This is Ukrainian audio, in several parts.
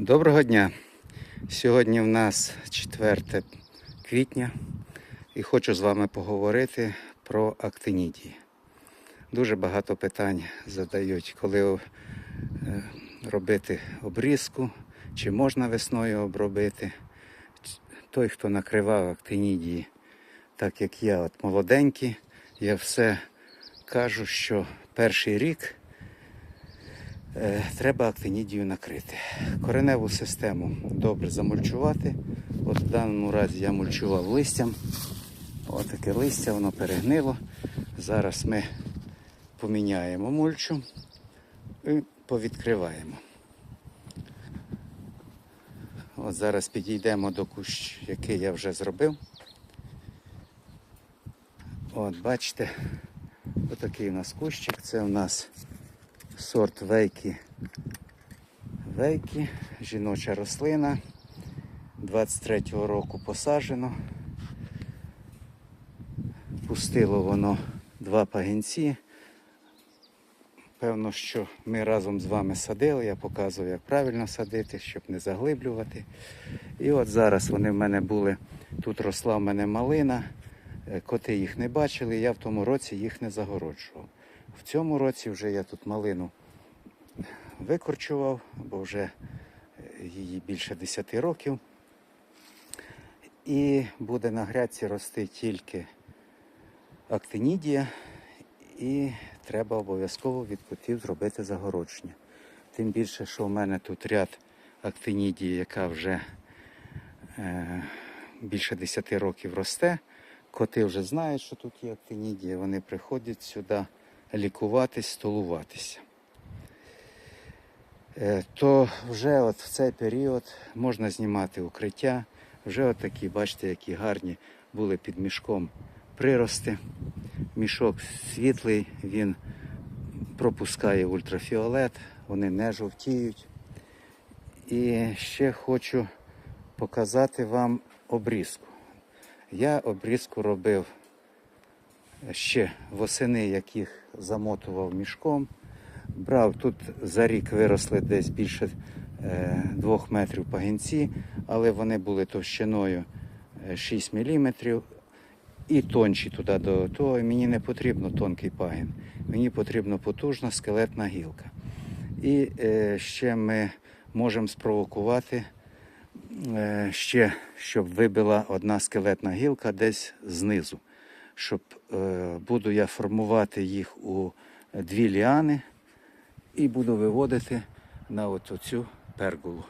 Доброго дня! Сьогодні в нас 4 квітня і хочу з вами поговорити про актинідії. Дуже багато питань задають, коли е, робити обрізку, чи можна весною обробити. Той, хто накривав актинідії, так як я, от молоденький, я все кажу, що перший рік треба актинідію накрити. Кореневу систему добре замульчувати. От в даному разі я мульчував листям. Ось таке листя, воно перегнило. Зараз ми поміняємо мульчу і повідкриваємо. От зараз підійдемо до кущ, який я вже зробив. От, бачите, отакий у нас кущик. Це у нас сорт вейки. Вейки, жіноча рослина. 23-го року посаджено. Пустило воно два пагінці. Певно, що ми разом з вами садили, я показував, як правильно садити, щоб не заглиблювати. І от зараз вони в мене були, тут росла в мене малина, е, коти їх не бачили, я в тому році їх не загороджував. В цьому році вже я тут малину викорчував, бо вже її більше 10 років. І буде на грядці рости тільки актинідія, і треба обов'язково від котів зробити загородження. Тим більше, що в мене тут ряд актинідії, яка вже е, більше 10 років росте. Коти вже знають, що тут є актинідія, вони приходять сюди лікуватись, столуватися. Е, То вже от в цей період можна знімати укриття. Вже от такі, бачите, які гарні були під мішком прирости. Мішок світлий, він пропускає ультрафіолет, вони не жовтіють. І ще хочу показати вам обрізку. Я обрізку робив ще восени, яких замотував мішком. Брав тут за рік виросли десь більше е, двох метрів пагінці, але вони були товщиною е, 6 мм і тонші туди до того. І Мені не потрібно тонкий пагін, мені потрібна потужна скелетна гілка. І е, ще ми можемо спровокувати е, ще, щоб вибила одна скелетна гілка десь знизу. Щоб е, буду я формувати їх у дві ліани і буду виводити на от оцю перголу.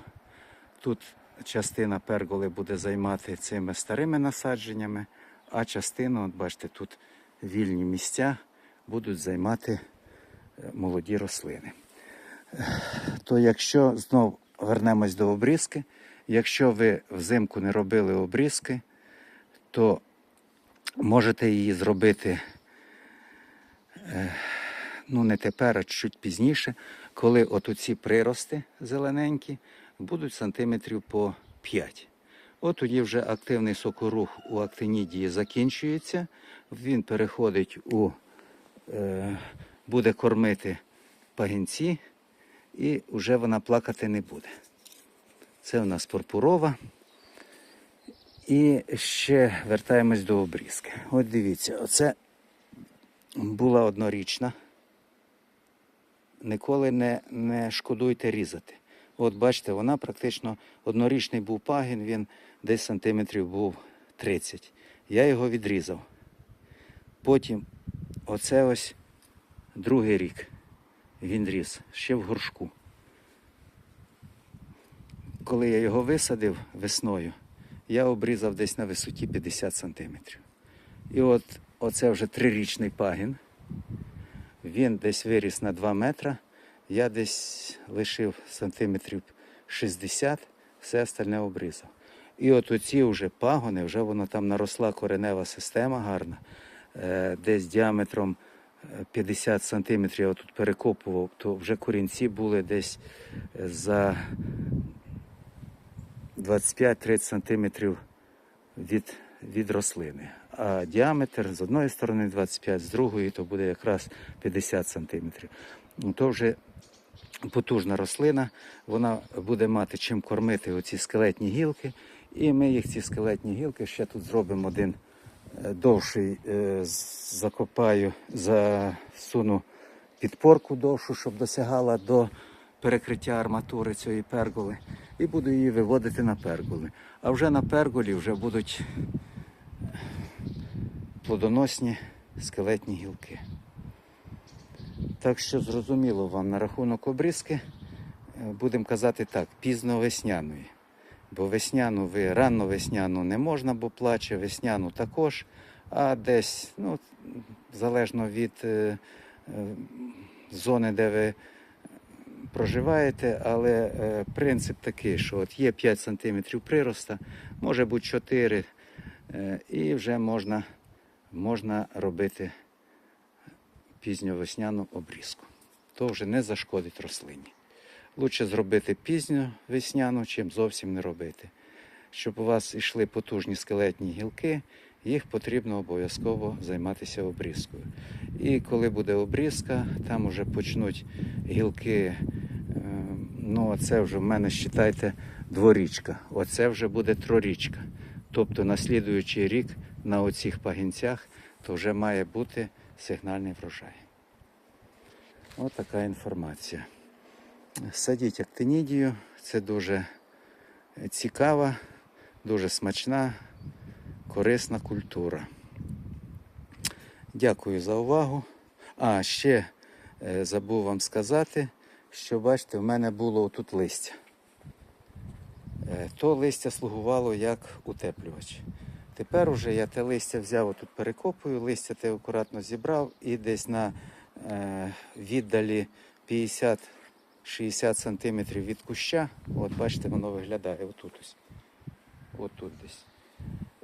Тут частина перголи буде займати цими старими насадженнями, а частина, от бачите, тут вільні місця будуть займати е, молоді рослини. То якщо знов вернемось до обрізки, якщо ви взимку не робили обрізки, то можете її зробити е, ну не тепер, а чуть пізніше, коли от оці прирости зелененькі будуть сантиметрів по 5. От тоді вже активний сокорух у актинідії закінчується, він переходить у, е, буде кормити пагінці, і вже вона плакати не буде. Це у нас пурпурова. І ще вертаємось до обрізки. От дивіться, оце була однорічна. Ніколи не, не шкодуйте різати. От бачите, вона практично однорічний був пагін, він десь сантиметрів був 30. Я його відрізав. Потім оце ось другий рік він ріс, ще в горшку. Коли я його висадив весною, я обрізав десь на висоті 50 сантиметрів. І от оце вже трирічний пагін. Він десь виріс на 2 метри. Я десь лишив сантиметрів 60, все остальне обрізав. І от оці вже пагони, вже воно там наросла коренева система гарна, е, десь діаметром е, 50 сантиметрів я тут перекопував, то вже корінці були десь е, за 25-30 сантиметрів від, від рослини. А діаметр з одної сторони 25, з другої то буде якраз 50 сантиметрів. Ну, то вже потужна рослина. Вона буде мати чим кормити оці скелетні гілки. І ми їх, ці скелетні гілки, ще тут зробимо один е, довший, е, закопаю, засуну підпорку довшу, щоб досягала до перекриття арматури цієї перголи. І буду її виводити на перголи. А вже на перголі вже будуть плодоносні скелетні гілки. Так що зрозуміло вам на рахунок обрізки, будемо казати так, пізно весняної. Бо весняну ви рано весняну не можна, бо плаче, весняну також. А десь, ну, залежно від е, е, зони, де ви проживаєте, але е, принцип такий, що от є 5 см прироста, може бути 4, е, і вже можна, можна робити пізньовесняну обрізку. То вже не зашкодить рослині. Лучше зробити пізньо весняну, чим зовсім не робити. Щоб у вас йшли потужні скелетні гілки, їх потрібно обов'язково займатися обрізкою. І коли буде обрізка, там вже почнуть гілки. е, Ну, це вже в мене, вважайте, дворічка. Оце вже буде трорічка. Тобто на слідуючий рік на оцих пагінцях то вже має бути сигнальний врожай. Ось така інформація. Садіть актинідію, це дуже цікава, дуже смачна, корисна культура. Дякую за увагу. А, ще е, забув вам сказати, що бачите, в мене було тут листя. Е, То листя слугувало як утеплювач. Тепер уже я те листя взяв, отут перекопую, листя те акуратно зібрав і десь на е, віддалі 50-60 см від куща, от бачите, воно виглядає отут ось. Отут десь.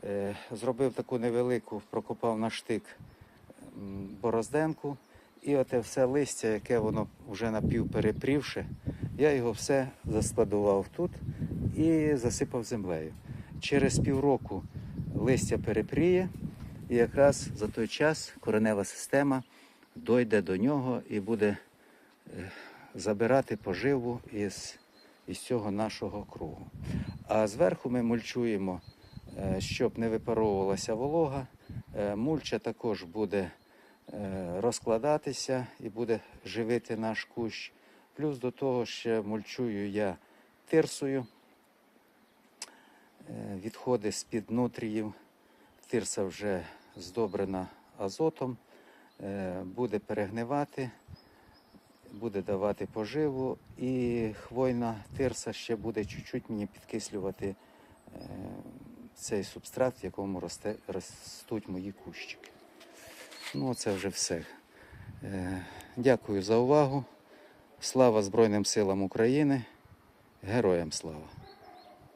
Е, зробив таку невелику, прокопав на штик борозденку. І оте все листя, яке воно вже напівперепрівши, я його все заскладував тут і засипав землею. Через півроку листя перепріє, і якраз за той час коренева система дойде до нього і буде е, забирати поживу із, із цього нашого кругу. А зверху ми мульчуємо, е, щоб не випаровувалася волога. Е, Мульча також буде розкладатися і буде живити наш кущ. Плюс до того ще мульчую я тирсою. Е, Відходи з-під нутріїв. Тирса вже здобрена азотом, е, буде перегнивати, буде давати поживу, і хвойна тирса ще буде чуть-чуть мені підкислювати е, цей субстрат, в якому росте, ростуть мої кущики. Ну, це вже все. Дякую за увагу. Слава Збройним силам України. Героям слава!